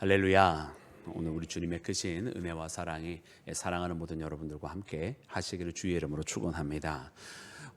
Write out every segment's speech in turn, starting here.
할렐루야. 오늘 우리 주님의 크신 은혜와 사랑이 사랑하는 모든 여러분들과 함께 하시기를 주의 이름으로 축원합니다.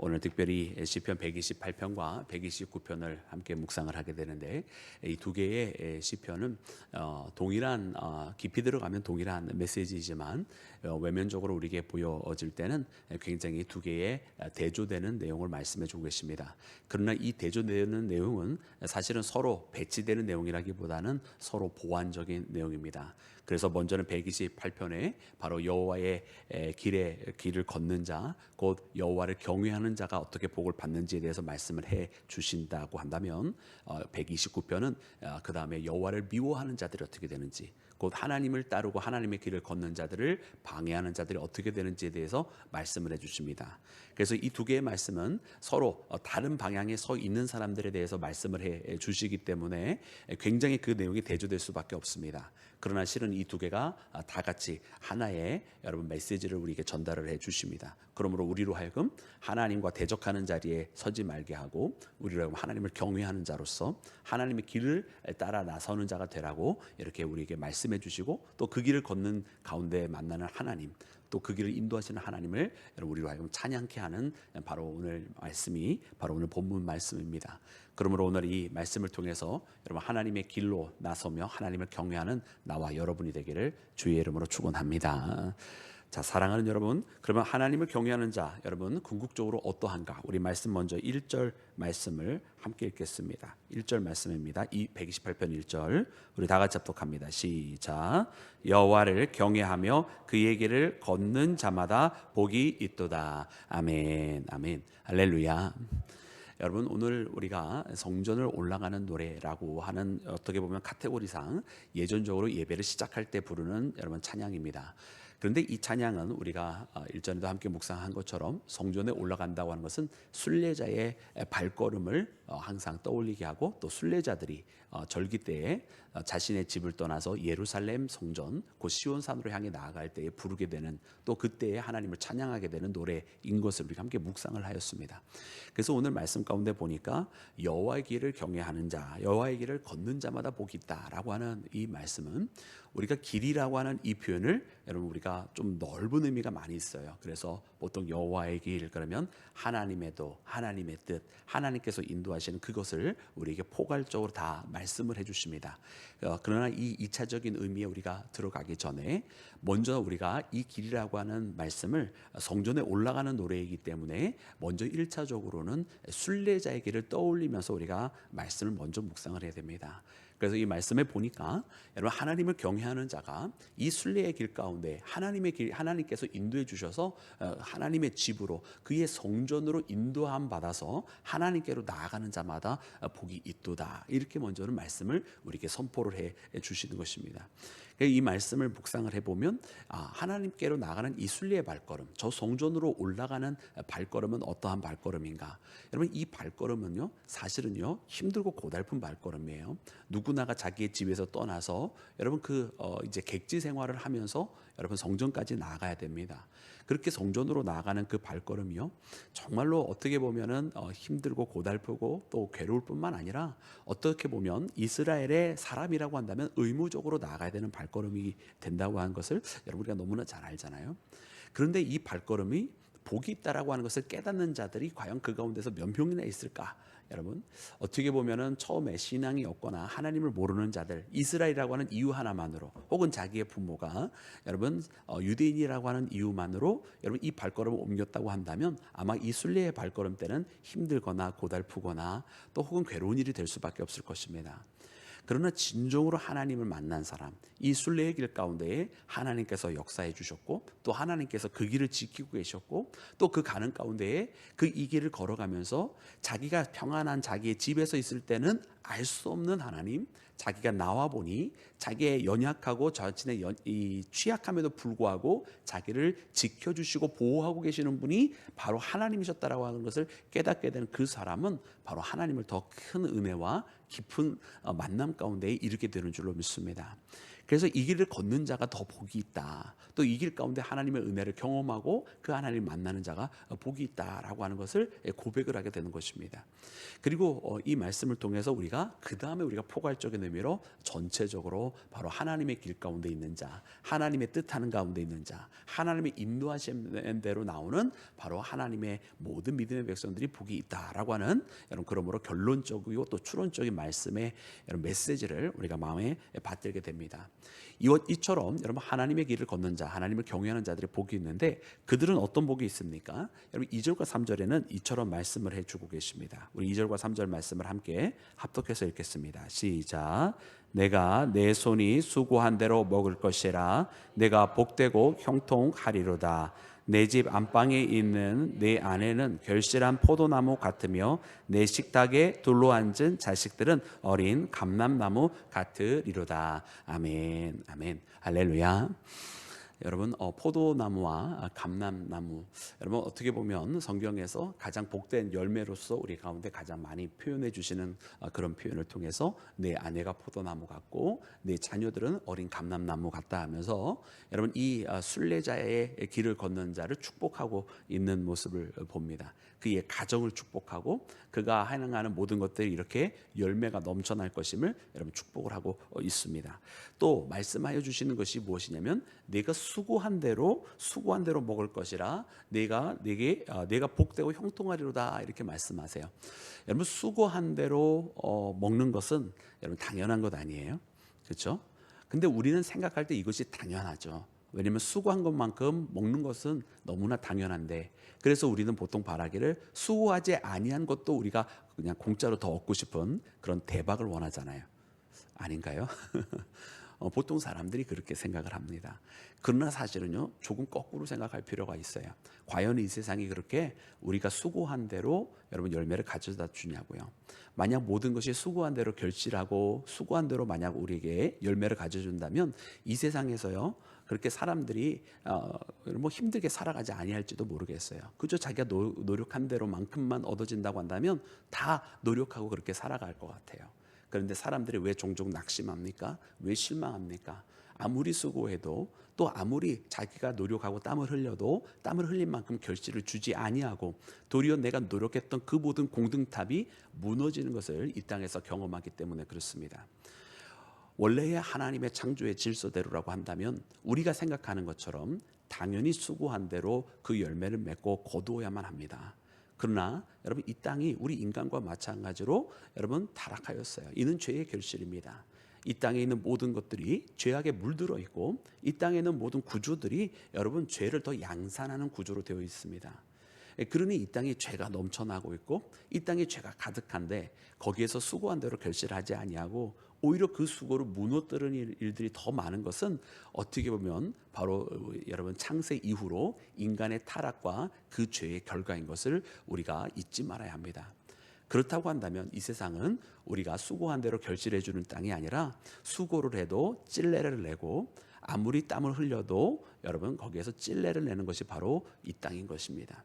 오늘 특별히 시편 128편과 129편을 함께 묵상을 하게 되는데 이 두 개의 시편은 어, 동일한 어, 깊이 들어가면 동일한 메시지이지만 어, 외면적으로 우리에게 보여질 때는 굉장히 두 개의 대조되는 내용을 말씀해 주고 계십니다. 그러나 이 대조되는 내용은 사실은 서로 배치되는 내용이라기보다는 서로 보완적인 내용입니다. 그래서 먼저는 128편에 바로 여호와의 에, 길에 길을 걷는 자, 곧 여호와를 경외하는 자가 어떻게 복을 받는지에 대해서 말씀을 해 주신다고 한다면 어, 129편은 어, 그 다음에 여호와를 미워하는 자들이 어떻게 되는지, 곧 하나님을 따르고 하나님의 길을 걷는 자들을 방해하는 자들이 어떻게 되는지에 대해서 말씀을 해주십니다. 그래서 이 두 개의 말씀은 서로 어, 다른 방향에 서 있는 사람들에 대해서 말씀을 해 주시기 때문에 굉장히 그 내용이 대조될 수밖에 없습니다. 그러나 실은 이 두 개가 아, 다 같이 하나의 여러분 메시지를 우리에게 전달을 해 주십니다. 그러므로 우리로 하여금 하나님과 대적하는 자리에 서지 말게 하고 우리로 하여금 하나님을 경외하는 자로서 하나님의 길을 따라 나서는 자가 되라고 이렇게 우리에게 말씀해 주시고 또 그 길을 걷는 가운데 만나는 하나님 또 그 길을 인도하시는 하나님을 여러분 우리로 하여금 찬양케 하는 바로 오늘 말씀이 바로 오늘 본문 말씀입니다. 그러므로 오늘 이 말씀을 통해서 여러분 하나님의 길로 나서며 하나님을 경외하는 나와 여러분이 되기를 주의 이름으로 축원합니다. 자, 사랑하는 여러분, 그러면 하나님을 경외하는 자, 여러분 궁극적으로 어떠한가? 우리 말씀 먼저 1절 말씀을 함께 읽겠습니다. 1절 말씀입니다. 이 128편 1절. 우리 다 같이 합독합니다. 시작. 여호와를 경외하며 그의 길을 걷는 자마다 복이 있도다. 아멘. 아멘. 할렐루야. 여러분 오늘 우리가 성전을 올라가는 노래라고 하는 어떻게 보면 카테고리상 예전적으로 예배를 시작할 때 부르는 여러분 찬양입니다. 그런데 이 찬양은 우리가 어, 일전에도 함께 묵상한 것처럼 성전에 올라간다고 하는 것은 순례자의 발걸음을 어, 항상 떠올리게 하고 또 순례자들이 어, 절기 때에 자신의 집을 떠나서 예루살렘 성전 곧 시온산으로 향해 나아갈 때에 부르게 되는 또 그때에 하나님을 찬양하게 되는 노래인 것을 우리가 함께 묵상을 하였습니다. 그래서 오늘 말씀 가운데 보니까 여호와의 길을 경외하는 자, 여호와의 길을 걷는 자마다 복이 있다라고 하는 이 말씀은 우리가 길이라고 하는 이 표현을 여러분 우리가 좀 넓은 의미가 많이 있어요. 그래서 보통 여호와의 길 그러면 하나님의 도, 하나님의 뜻, 하나님께서 인도하시는 그것을 우리에게 포괄적으로 다 말씀을 해주십니다. 어, 그러나 이 이차적인 의미에 우리가 들어가기 전에 먼저 우리가 이 길이라고 하는 말씀을 성전에 올라가는 노래이기 때문에 먼저 일차적으로는 순례자의 길을 떠올리면서 우리가 말씀을 먼저 묵상을 해야 됩니다. 그래서 이 말씀에 보니까 여러분 하나님을 경외하는 자가 이 순례의 길 가운데 하나님의 길 하나님께서 인도해 주셔서 어, 하나님의 집으로 그의 성전으로 인도함 받아서 하나님께로 나아가는 자마다 어, 복이 있도다 이렇게 먼저는 말씀을 우리에게 선포를 해 주시는 것입니다. 이 말씀을 묵상을 해보면 아, 하나님께로 나가는 이 순례의 발걸음, 저 성전으로 올라가는 발걸음은 어떠한 발걸음인가? 여러분 이 발걸음은요 사실은요 힘들고 고달픈 발걸음이에요. 누구나가 자기의 집에서 떠나서 여러분 그 어, 이제 객지 생활을 하면서 여러분 성전까지 나가야 됩니다. 그렇게 성전으로 나아가는 그 발걸음이요 정말로 어떻게 보면은 어, 힘들고 고달프고 또 괴로울 뿐만 아니라 어떻게 보면 이스라엘의 사람이라고 한다면 의무적으로 나가야 되는 발걸음 이 된다고 하는 것을 여러분 우리가 너무나 잘 알잖아요. 그런데 이 발걸음이 복이 있다라고 하는 것을 깨닫는 자들이 과연 그 가운데서 몇 명이나 있을까? 여러분 어떻게 보면은 처음에 신앙이 없거나 하나님을 모르는 자들 이스라엘이라고 하는 이유 하나만으로 혹은 자기의 부모가 여러분 어, 유대인이라고 하는 이유만으로 여러분 이 발걸음을 옮겼다고 한다면 아마 이 순례의 발걸음 때는 힘들거나 고달프거나 또 혹은 괴로운 일이 될 수밖에 없을 것입니다. 그러나 진정으로 하나님을 만난 사람, 이 순례의 길 가운데에 하나님께서 역사해 주셨고 또 하나님께서 그 길을 지키고 계셨고 또 그 가는 가운데에 그 이 길을 걸어가면서 자기가 평안한 자기의 집에서 있을 때는 알 수 없는 하나님, 자기가 나와 보니 자기의 연약하고 자신의 연, 이 취약함에도 불구하고 자기를 지켜주시고 보호하고 계시는 분이 바로 하나님이셨다라고 하는 것을 깨닫게 되는 그 사람은 바로 하나님을 더 큰 은혜와 깊은 어, 만남 가운데 이르게 되는 줄로 믿습니다. 그래서 이 길을 걷는 자가 더 복이 있다. 또 이 길 가운데 하나님의 은혜를 경험하고 그 하나님 만나는 자가 어, 복이 있다라고 하는 것을 예, 고백을 하게 되는 것입니다. 그리고 어, 이 말씀을 통해서 우리가 그 다음에 우리가 포괄적인 의미로 전체적으로 바로 하나님의 길 가운데 있는 자, 하나님의 뜻하는 가운데 있는 자, 하나님의 인도하시는 대로 나오는 바로 하나님의 모든 믿음의 백성들이 복이 있다라고 하는 여러분 그러므로 결론적이고 또 추론적인 말씀의 여러분 메시지를 우리가 마음에 받들게 됩니다. 이- 이처럼 여러분 하나님의 길을 걷는 자, 하나님을 경외하는 자들의 복이 있는데 그들은 어떤 복이 있습니까? 여러분 2절과 3절에는 이처럼 말씀을 해주고 계십니다. 우리 2절과 3절 말씀을 함께 합독해서 읽겠습니다. 시작. 내가 내 손이 수고한 대로 먹을 것이라 내가 복되고 형통하리로다. 내 집 안방에 있는 내 아내는 결실한 포도나무 같으며 내 식탁에 둘러앉은 자식들은 어린 감람나무 같으리로다. 아멘. 아멘. 할렐루야. 여러분 어, 포도나무와 감람나무 여러분 어떻게 보면 성경에서 가장 복된 열매로서 우리 가운데 가장 많이 표현해 주시는 어, 그런 표현을 통해서 내 아내가 포도나무 같고 내 자녀들은 어린 감람나무 같다 하면서 여러분 이 어, 순례자의 길을 걷는 자를 축복하고 있는 모습을 봅니다. 그의 가정을 축복하고 그가 행하는 모든 것들이 이렇게 열매가 넘쳐날 것임을 여러분 축복을 하고 어, 있습니다. 또 말씀하여 주시는 것이 무엇이냐면 내가 수고한 대로 수고한 대로 먹을 것이라 내가 내게 어, 내가 복되고 형통하리로다 이렇게 말씀하세요. 여러분 수고한 대로 어, 먹는 것은 여러분 당연한 것 아니에요, 그렇죠? 근데 우리는 생각할 때 이것이 당연하죠. 왜냐하면 수고한 것만큼 먹는 것은 너무나 당연한데 그래서 우리는 보통 바라기를 수고하지 아니한 것도 우리가 그냥 공짜로 더 얻고 싶은 그런 대박을 원하잖아요. 아닌가요? 어, 보통 사람들이 그렇게 생각을 합니다. 그러나 사실은요, 조금 거꾸로 생각할 필요가 있어요. 과연 이 세상이 그렇게 우리가 수고한 대로 여러분 열매를 가져다 주냐고요. 만약 모든 것이 수고한 대로 결실하고 수고한 대로 만약 우리에게 열매를 가져준다면 이 세상에서요, 그렇게 사람들이 어, 뭐 힘들게 살아가지 아니할지도 모르겠어요. 그저 자기가 노, 노력한 대로만큼만 얻어진다고 한다면 다 노력하고 그렇게 살아갈 것 같아요. 그런데 사람들이 왜 종종 낙심합니까? 왜 실망합니까? 아무리 수고해도 또 아무리 자기가 노력하고 땀을 흘려도 땀을 흘린 만큼 결실을 주지 아니하고 도리어 내가 노력했던 그 모든 공등탑이 무너지는 것을 이 땅에서 경험하기 때문에 그렇습니다. 원래의 하나님의 창조의 질서대로라고 한다면 우리가 생각하는 것처럼 당연히 수고한 대로 그 열매를 맺고 거두어야만 합니다. 그러나 여러분 이 땅이 우리 인간과 마찬가지로 여러분 타락하였어요. 이는 죄의 결실입니다. 이 땅에 있는 모든 것들이 죄악에 물들어 있고 이 땅에 있는 모든 구조들이 여러분 죄를 더 양산하는 구조로 되어 있습니다. 예, 그러니 이 땅에 죄가 넘쳐나고 있고 이 땅에 죄가 가득한데 거기에서 수고한 대로 결실하지 아니하고 오히려 그 수고로 무너뜨리는 일- 일들이 더 많은 것은 어떻게 보면 바로 여러분 창세 이후로 인간의 타락과 그 죄의 결과인 것을 우리가 잊지 말아야 합니다. 그렇다고 한다면 이 세상은 우리가 수고한 대로 결실해 주는 땅이 아니라 수고를 해도 찔레를 내고 아무리 땀을 흘려도 여러분 거기에서 찔레를 내는 것이 바로 이 땅인 것입니다.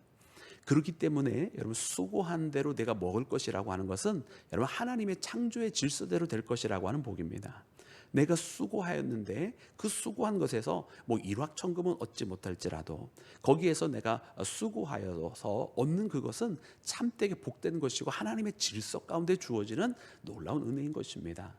그렇기 때문에 여러분 수고한 대로 내가 먹을 것이라고 하는 것은 여러분 하나님의 창조의 질서대로 될 것이라고 하는 복입니다. 내가 수고하였는데 그 수고한 것에서 뭐 일확천금은 얻지 못할지라도 거기에서 내가 수고하여서 얻는 그것은 참되게 복된 것이고 하나님의 질서 가운데 주어지는 놀라운 은혜인 것입니다.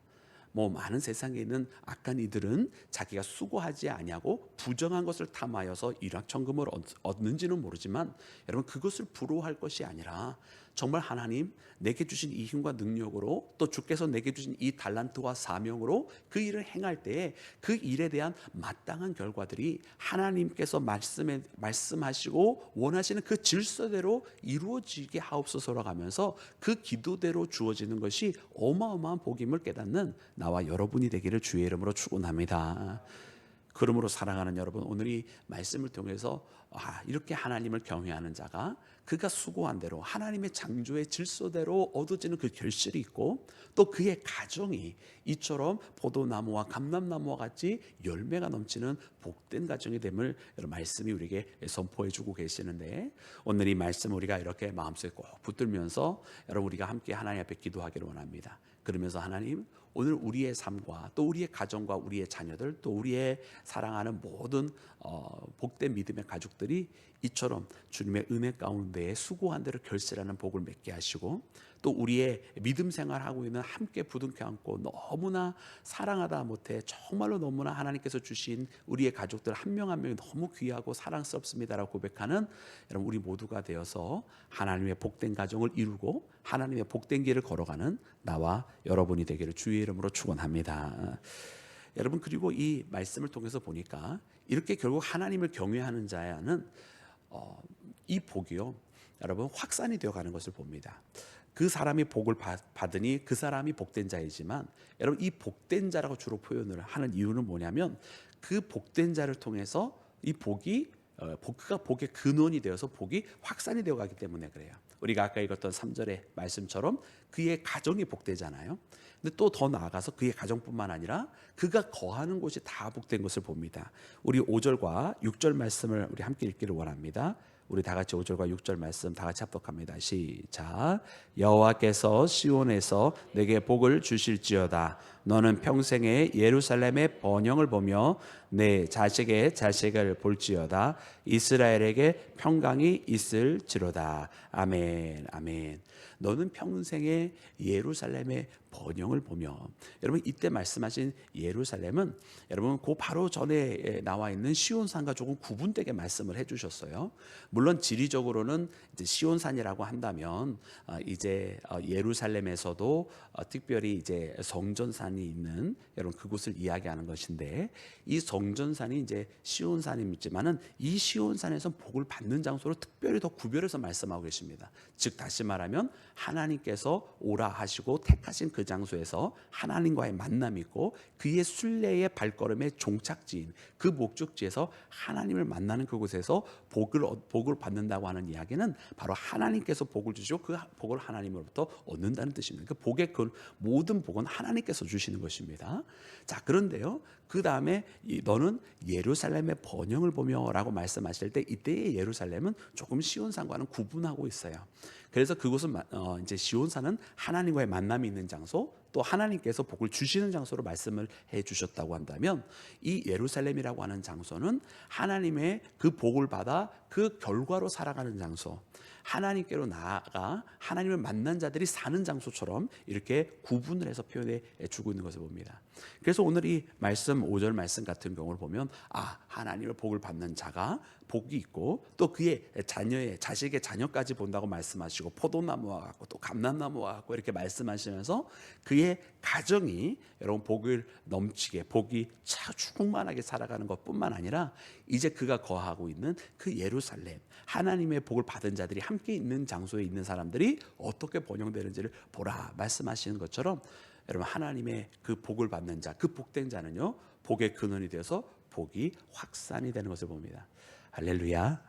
뭐 많은 세상에 있는 악한 이들은 자기가 수고하지 아니하고 부정한 것을 탐하여서 일확천금을 얻- 얻는지는 모르지만 여러분 그것을 부러워할 것이 아니라 정말 하나님 내게 주신 이 힘과 능력으로 또 주께서 내게 주신 이 달란트와 사명으로 그 일을 행할 때에 그 일에 대한 마땅한 결과들이 하나님께서 말씀에 말씀하시고 원하시는 그 질서대로 이루어지게 하옵소서라고 하면서 그 기도대로 주어지는 것이 어마어마한 복임을 깨닫는 나와 여러분이 되기를 주의 이름으로 축원합니다. 그러므로 사랑하는 여러분 오늘 이 말씀을 통해서 아, 이렇게 하나님을 경외하는 자가 그가 수고한 대로 하나님의 창조의 질서대로 얻어지는 그 결실이 있고 또 그의 가정이 이처럼 포도나무와 감람나무와 같이 열매가 넘치는 복된 가정이 됨을 여러분 말씀이 우리에게 선포해 주고 계시는데 오늘 이 말씀 우리가 이렇게 마음속에 꼭 붙들면서 여러분 우리가 함께 하나님 앞에 기도하기를 원합니다. 그러면서 하나님 오늘 우리의 삶과 또 우리의 가정과 우리의 자녀들 또 우리의 사랑하는 모든 어, 복된 믿음의 가족들이 이처럼 주님의 은혜 가운데에 수고한 대로 결실하는 복을 맺게 하시고 또 우리의 믿음 생활하고 있는 함께 부둥켜 안고 너무나 사랑하다 못해 정말로 너무나 하나님께서 주신 우리의 가족들 한 명 한 명이 너무 귀하고 사랑스럽습니다라고 고백하는 여러분 우리 모두가 되어서 하나님의 복된 가정을 이루고 하나님의 복된 길을 걸어가는 나와 여러분이 되기를 주의 이름으로 축원합니다. 여러분 그리고 이 말씀을 통해서 보니까 이렇게 결국 하나님을 경외하는 자야는 어, 이 복이요 여러분 확산이 되어가는 것을 봅니다. 그 사람이 복을 받, 받으니 그 사람이 복된 자이지만 여러분 이 복된 자라고 주로 표현을 하는 이유는 뭐냐면 그 복된 자를 통해서 이 복이 어, 복가 복의 근원이 되어서 복이 확산이 되어 가기 때문에 그래요. 우리가 아까 읽었던 3절의 말씀처럼 그의 가정이 복되잖아요. 근데 또 더 나아가서 그의 가정뿐만 아니라 그가 거하는 곳이 다 복된 것을 봅니다. 우리 5절과 6절 말씀을 우리 함께 읽기를 원합니다. 우리 다 같이 5절과 6절 말씀 다 같이 합독합니다. 시작. 여호와께서 시온에서 내게 복을 주실지어다. 너는 평생에 예루살렘의 번영을 보며 내 자식의 자식을 볼지어다. 이스라엘에게 평강이 있을지로다. 아멘. 아멘. 너는 평생에 예루살렘의 번영을 보며 여러분 이때 말씀하신 예루살렘은 여러분 그 바로 전에 나와 있는 시온산과 조금 구분되게 말씀을 해주셨어요. 물론 지리적으로는 이제 시온산이라고 한다면 어, 이제 어, 예루살렘에서도 어, 특별히 이제 성전산이 있는 여러분 그곳을 이야기하는 것인데 이 성전산이 이제 시온산이지만은 이 시온산에서 복을 받는 장소로 특별히 더 구별해서 말씀하고 계십니다. 즉 다시 말하면 하나님께서 오라 하시고 택하신 그 장소에서 하나님과의 만남이 있고 그의 순례의 발걸음의 종착지인 그 목적지에서 하나님을 만나는 그곳에서 복을 얻- 복을 받는다고 하는 이야기는 바로 하나님께서 복을 주시고 그 복을 하나님으로부터 얻는다는 뜻입니다. 그 복의 그 모든 복은 하나님께서 주시는 것입니다. 자 그런데요 그 다음에 너는 예루살렘의 번영을 보며라고 말씀하실 때 이때의 예루살렘은 조금 시온산과는 구분하고 있어요. 그래서 그곳은 마- 어, 이제 시온산은 하나님과의 만남이 있는 장소, 또 하나님께서 복을 주시는 장소로 말씀을 해 주셨다고 한다면 이 예루살렘이라고 하는 장소는 하나님의 그 복을 받아 그 결과로 살아가는 장소. 하나님께로 나아가 하나님을 만난 자들이 사는 장소처럼 이렇게 구분을 해서 표현해 주고 있는 것을 봅니다. 그래서 오늘 이 말씀 5절 말씀 같은 경우를 보면 아 하나님의 복을 받는 자가 복이 있고 또 그의 자녀의 자식의 자녀까지 본다고 말씀하시고 포도나무와 같고 또 감람나무와 같고 이렇게 말씀하시면서 그의 가정이 여러분 복을 넘치게 복이 차 충만하게 살아가는 것뿐만 아니라 이제 그가 거하고 있는 그 예루살렘 하나님의 복을 받은 자들이 함께 있는 장소에 있는 사람들이 어떻게 번영되는지를 보라 말씀하시는 것처럼 여러분 하나님의 그 복을 받는 자, 그 복된 자는요 복의 근원이 되어서 복이 확산이 되는 것을 봅니다. 할렐루야.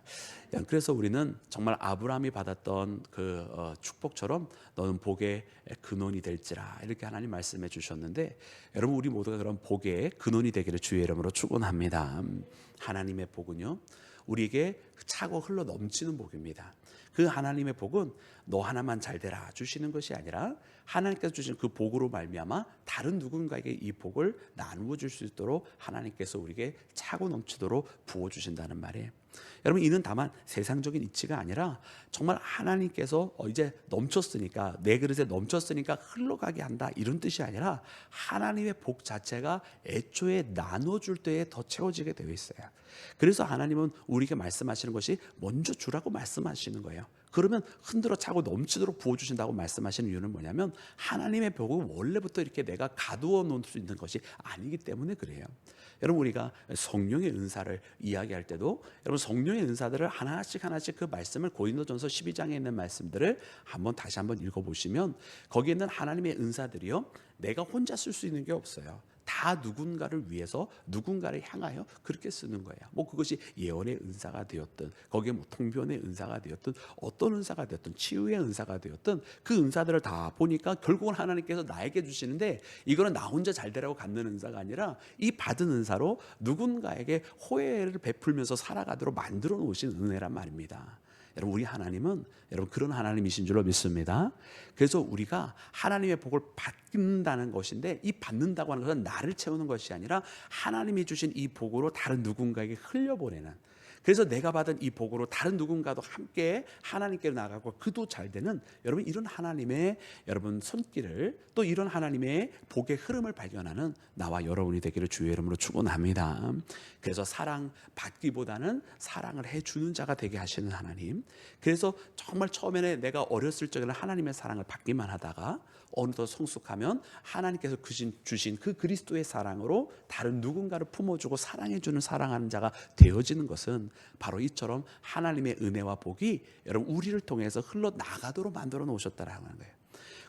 그래서 우리는 정말 아브라함이 받았던 그 어, 축복처럼 너는 복의 근원이 될지라 이렇게 하나님 말씀해 주셨는데 여러분 우리 모두가 그런 복의 근원이 되기를 주의 이름으로 축원합니다. 음, 하나님의 복은요 우리에게 차고 흘러 넘치는 복입니다. 그 하나님의 복은 너 하나만 잘 되라 주시는 것이 아니라 하나님께서 주신 그 복으로 말미암아 다른 누군가에게 이 복을 나누어 줄 수 있도록 하나님께서 우리에게 차고 넘치도록 부어 주신다는 말이에요. 여러분 이는 다만 세상적인 이치가 아니라 정말 하나님께서 어, 이제 넘쳤으니까 내 그릇에 넘쳤으니까 흘러가게 한다 이런 뜻이 아니라 하나님의 복 자체가 애초에 나눠 줄 때에 더 채워지게 되어 있어요. 그래서 하나님은 우리에게 말씀하시는 것이 먼저 주라고 말씀하시는 거예요. 그러면 흔들어 차고 넘치도록 부어주신다고 말씀하시는 이유는 뭐냐면 하나님의 복은 원래부터 이렇게 내가 가두어 놓을 수 있는 것이 아니기 때문에 그래요. 여러분 우리가 성령의 은사를 이야기할 때도 여러분 성령의 은사들을 하나씩 하나씩 그 말씀을 고린도전서 12장에 있는 말씀들을 한번 다시 한번 읽어보시면 거기에 있는 하나님의 은사들이요 내가 혼자 쓸 수 있는 게 없어요. 다 누군가를 위해서 누군가를 향하여 그렇게 쓰는 거예요. 뭐 그것이 예언의 은사가 되었든 거기에 뭐 통변의 은사가 되었든 어떤 은사가 되었든 치유의 은사가 되었든 그 은사들을 다 보니까 결국은 하나님께서 나에게 주시는데 이거는 나 혼자 잘 되라고 갖는 은사가 아니라 이 받은 은사로 누군가에게 호혜를 베풀면서 살아가도록 만들어 놓으신 은혜란 말입니다. 여러분 우리 하나님은 여러분 그런 하나님이신 줄로 믿습니다. 그래서 우리가 하나님의 복을 받는다는 것인데 이 받는다고 하는 것은 나를 채우는 것이 아니라 하나님이 주신 이 복으로 다른 누군가에게 흘려보내는 그래서 내가 받은 이 복으로 다른 누군가도 함께 하나님께 나가고 그도 잘 되는 여러분 이런 하나님의 여러분 손길을 또 이런 하나님의 복의 흐름을 발견하는 나와 여러분이 되기를 주의 이름으로 축원합니다. 그래서 사랑 받기보다는 사랑을 해 주는 자가 되게 하시는 하나님. 그래서 정말 처음에는 내가 어렸을 적에는 하나님의 사랑을 받기만 하다가 어느덧 성숙하면 하나님께서 주신, 그 그리스도의 사랑으로 다른 누군가를 품어주고 사랑해주는 사랑하는 자가 되어지는 것은 바로 이처럼 하나님의 은혜와 복이 여러분 우리를 통해서 흘러 나가도록 만들어 놓으셨다라는 거예요.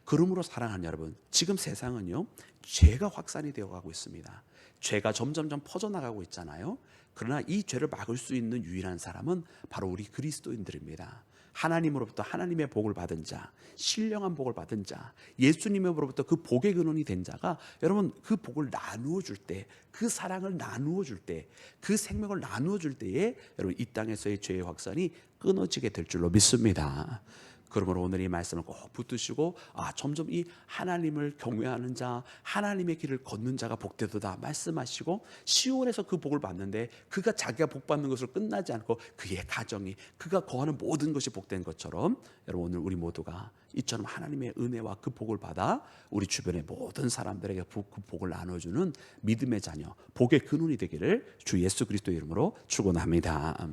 그러므로 사랑하는 여러분, 지금 세상은요 죄가 확산이 되어 가고 있습니다. 죄가 점점점 퍼져나가고 있잖아요. 그러나 이 죄를 막을 수 있는 유일한 사람은 바로 우리 그리스도인들입니다. 하나님으로부터 하나님의 복을 받은 자, 신령한 복을 받은 자, 예수님으로부터 그 복의 근원이 된 자가 여러분 그 복을 나누어 줄 때, 그 사랑을 나누어 줄 때, 그 생명을 나누어 줄 때에 여러분 이 땅에서의 죄의 확산이 끊어지게 될 줄로 믿습니다. 그러므로 오늘 이 말씀을 꼭 붙드시고 아 점점 이 하나님을 경외하는 자 하나님의 길을 걷는 자가 복되도다 말씀하시고 시온에서 그 복을 받는데 그가 자기가 복 받는 것으로 끝나지 않고 그의 가정이 그가 거하는 모든 것이 복된 것처럼 여러분 오늘 우리 모두가 이처럼 하나님의 은혜와 그 복을 받아 우리 주변의 모든 사람들에게 그 복을 나눠주는 믿음의 자녀 복의 근원이 되기를 주 예수 그리스도 이름으로 축원합니다.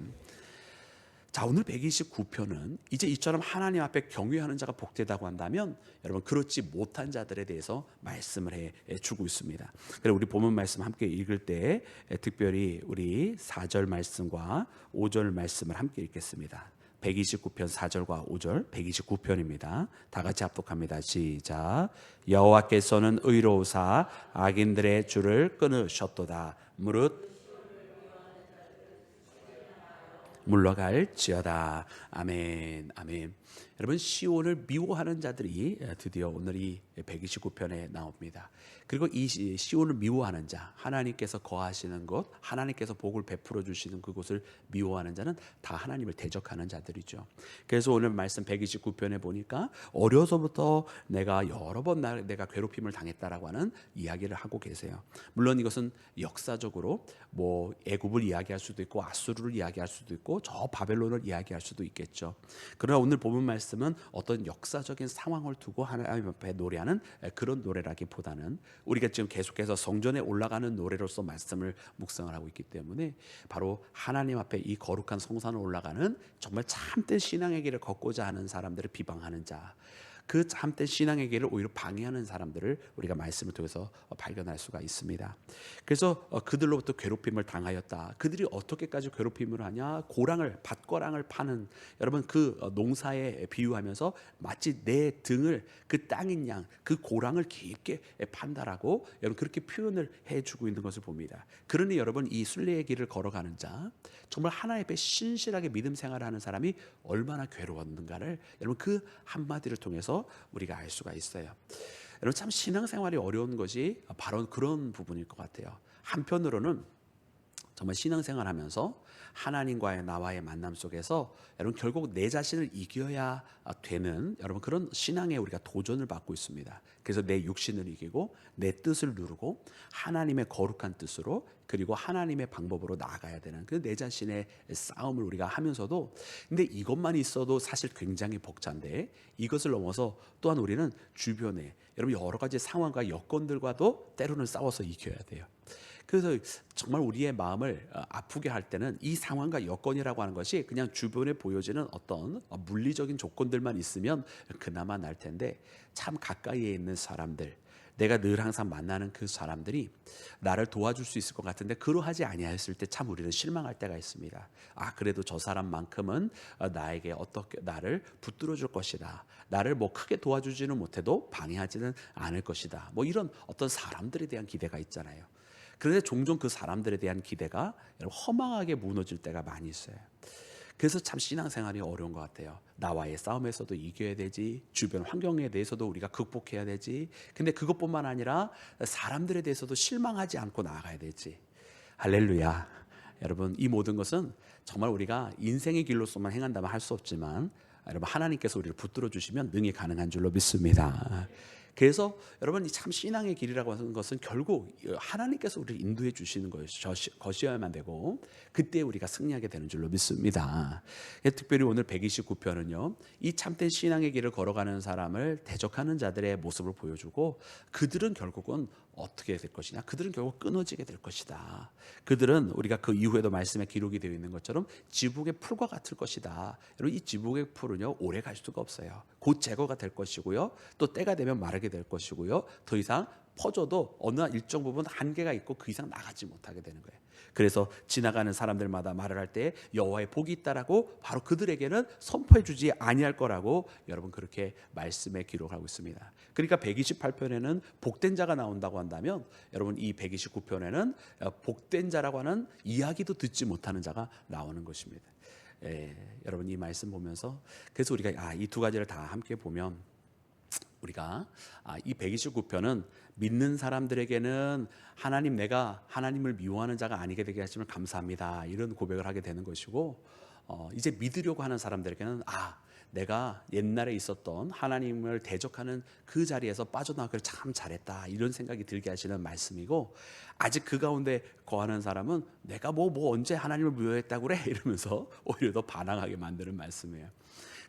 자, 오늘 129편은 이제 이처럼 하나님 앞에 경외하는 자가 복되다고 한다면 여러분 그렇지 못한 자들에 대해서 말씀을 해 주고 있습니다. 그래 우리 본문 말씀 함께 읽을 때 특별히 우리 4절 말씀과 5절 말씀을 함께 읽겠습니다. 129편 4절과 5절 129편입니다. 다 같이 합독합니다. 시작. 여호와께서는 의로우사 악인들의 줄을 끊으셨도다. 무릇 물러갈지어다. 아멘. 아멘. 여러분 시온을 미워하는 자들이 드디어 오늘 이 129편에 나옵니다. 그리고 이 시온을 미워하는 자, 하나님께서 거하시는 곳, 하나님께서 복을 베풀어 주시는 그곳을 미워하는 자는 다 하나님을 대적하는 자들이죠. 그래서 오늘 말씀 129편에 보니까 어려서부터 내가 여러 번 내가 괴롭힘을 당했다라고 하는 이야기를 하고 계세요. 물론 이것은 역사적으로 뭐 애굽을 이야기할 수도 있고 아수르를 이야기할 수도 있고 저 바벨론을 이야기할 수도 있겠죠. 그러나 오늘 본문 말씀은 어떤 역사적인 상황을 두고 하나님 앞에 노래하는 그런 노래라기보다는 우리가 지금 계속해서 성전에 올라가는 노래로서 말씀을 묵상을 하고 있기 때문에 바로 하나님 앞에 이 거룩한 성산을 올라가는 정말 참된 신앙의 길을 걷고자 하는 사람들을 비방하는 자. 그 참된 신앙의 길을 오히려 방해하는 사람들을 우리가 말씀을 통해서 발견할 수가 있습니다. 그래서 어, 그들로부터 괴롭힘을 당하였다. 그들이 어떻게까지 괴롭힘을 하냐? 고랑을 밭거랑을 파는 여러분 그 어, 농사에 비유하면서 마치 내 등을 그 땅인 양 그 고랑을 깊게 판다라고 여러분 그렇게 표현을 해주고 있는 것을 봅니다. 그러니 여러분 이 순례의 길을 걸어가는 자 정말 하나님 앞에 신실하게 믿음 생활하는 사람이 얼마나 괴로웠는가를 여러분 그 한마디를 통해서 우리가 알 수가 있어요. 여러분 참 신앙생활이 어려운 것이 바로 그런 부분일 것 같아요. 한편으로는 정말 신앙생활 하면서 하나님과의 나와의 만남 속에서 여러분 결국 내 자신을 이겨야 되는 여러분 그런 신앙에 우리가 도전을 받고 있습니다. 그래서 내 육신을 이기고 내 뜻을 누르고 하나님의 거룩한 뜻으로 그리고 하나님의 방법으로 나아가야 되는 그 내 자신의 싸움을 우리가 하면서도 근데 이것만 있어도 사실 굉장히 벅찬데 이것을 넘어서 또한 우리는 주변에 여러분 여러 가지 상황과 여건들과도 때로는 싸워서 이겨야 돼요. 그래서 정말 우리의 마음을 어, 아프게 할 때는 이 상황과 여건이라고 하는 것이 그냥 주변에 보여지는 어떤 어, 물리적인 조건들만 있으면 그나마 날 텐데 참 가까이에 있는 사람들 내가 늘 항상 만나는 그 사람들이 나를 도와줄 수 있을 것 같은데 그러하지 아니하였을 때 참 우리는 실망할 때가 있습니다. 아 그래도 저 사람만큼은 어, 나에게 어떻게 나를 붙들어 줄 것이다. 나를 뭐 크게 도와주지는 못해도 방해하지는 않을 것이다. 뭐 이런 어떤 사람들에 대한 기대가 있잖아요. 그런데 종종 그 사람들에 대한 기대가 허망하게 무너질 때가 많이 있어요. 그래서 참 신앙생활이 어려운 것 같아요. 나와의 싸움에서도 이겨야 되지, 주변 환경에 대해서도 우리가 극복해야 되지. 근데 그것뿐만 아니라 사람들에 대해서도 실망하지 않고 나아가야 되지. 할렐루야. 여러분 이 모든 것은 정말 우리가 인생의 길로서만 행한다면 할 수 없지만 여러분 하나님께서 우리를 붙들어 주시면 능히 가능한 줄로 믿습니다. 그래서 여러분 이참 신앙의 길이라고 하는 것은 결국 하나님께서 우리를 인도해 주시는 것이- 것이어야만 되고 그때 우리가 승리하게 되는 줄로 믿습니다. 특별히 오늘 129편은요. 이 참된 신앙의 길을 걸어가는 사람을 대적하는 자들의 모습을 보여주고 그들은 결국은 어떻게 될 것이냐? 그들은 결국 끊어지게 될 것이다. 그들은 우리가 그 이후에도 말씀에 기록이 되어 있는 것처럼 지붕의 풀과 같을 것이다. 여러분 이 지붕의 풀은요 오래 갈 수가 없어요. 곧 제거가 될 것이고요. 또 때가 되면 마르게 될 것이고요. 더 이상 퍼져도 어느 일정 부분 한계가 있고 그 이상 나가지 못하게 되는 거예요. 그래서 지나가는 사람들마다 말을 할 때 여호와의 복이 있다라고 바로 그들에게는 선포해 주지 아니할 거라고 여러분 그렇게 말씀에 기록하고 있습니다. 그러니까 128편에는 복된 자가 나온다고 한다면 여러분 이 129편에는 복된 자라고 하는 이야기도 듣지 못하는 자가 나오는 것입니다. 예, 여러분 이 말씀 보면서 그래서 우리가 아, 이 두 가지를 다 함께 보면 우리가 아, 이 129편은 믿는 사람들에게는 하나님 내가 하나님을 미워하는 자가 아니게 되게 하시면 감사합니다. 이런 고백을 하게 되는 것이고 어, 이제 믿으려고 하는 사람들에게는 아 내가 옛날에 있었던 하나님을 대적하는 그 자리에서 빠져나가길 참 잘했다 이런 생각이 들게 하시는 말씀이고 아직 그 가운데 거하는 사람은 내가 뭐뭐 언제 하나님을 미워했다고 그래 이러면서 오히려 더 반항하게 만드는 말씀이에요.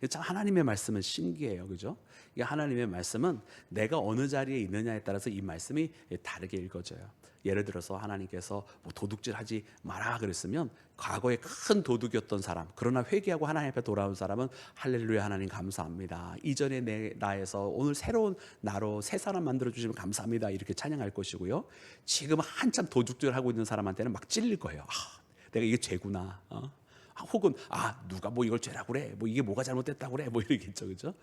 참 하나님의 말씀은 신기해요, 그죠? 이 하나님의 말씀은 내가 어느 자리에 있느냐에 따라서 이 말씀이 다르게 읽어져요. 예를 들어서 하나님께서 뭐 도둑질하지 마라 그랬으면 과거에 큰 도둑이었던 사람, 그러나 회개하고 하나님 앞에 돌아온 사람은 할렐루야 하나님 감사합니다. 이전에 내 나에서 오늘 새로운 나로 새 사람 만들어 주시면 감사합니다. 이렇게 찬양할 것이고요. 지금 한참 도둑질 하고 있는 사람한테는 막 찔릴 거예요. 아, 내가 이게 죄구나. 어? 혹은 아 누가 뭐 이걸 죄라고 그래 뭐 이게 뭐가 잘못됐다고 그래 뭐 이러겠죠 그죠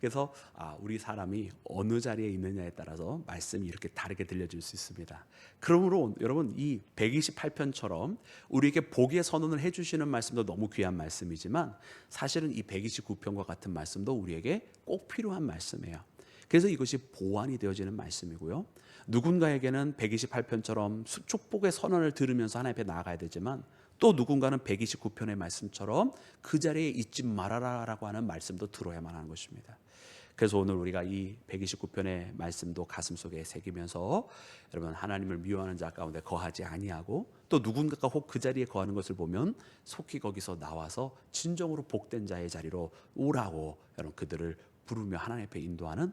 그래서 아 우리 사람이 어느 자리에 있느냐에 따라서 말씀이 이렇게 다르게 들려질 수 있습니다 그러므로 여러분 이 128편처럼 우리에게 복의 선언을 해주시는 말씀도 너무 귀한 말씀이지만 사실은 이 129편과 같은 말씀도 우리에게 꼭 필요한 말씀이에요 그래서 이것이 보완이 되어지는 말씀이고요. 누군가에게는 128편처럼 축복의 선언을 들으면서 하나님 앞에 나아가야 되지만 또 누군가는 129편의 말씀처럼 그 자리에 있지 말아라라고 하는 말씀도 들어야만 하는 것입니다. 그래서 오늘 우리가 이 129편의 말씀도 가슴 속에 새기면서 여러분 하나님을 미워하는 자 가운데 거하지 아니하고 또 누군가가 혹 그 자리에 거하는 것을 보면 속히 거기서 나와서 진정으로 복된 자의 자리로 오라고 여러분 그들을 부르며 하나님 앞에 인도하는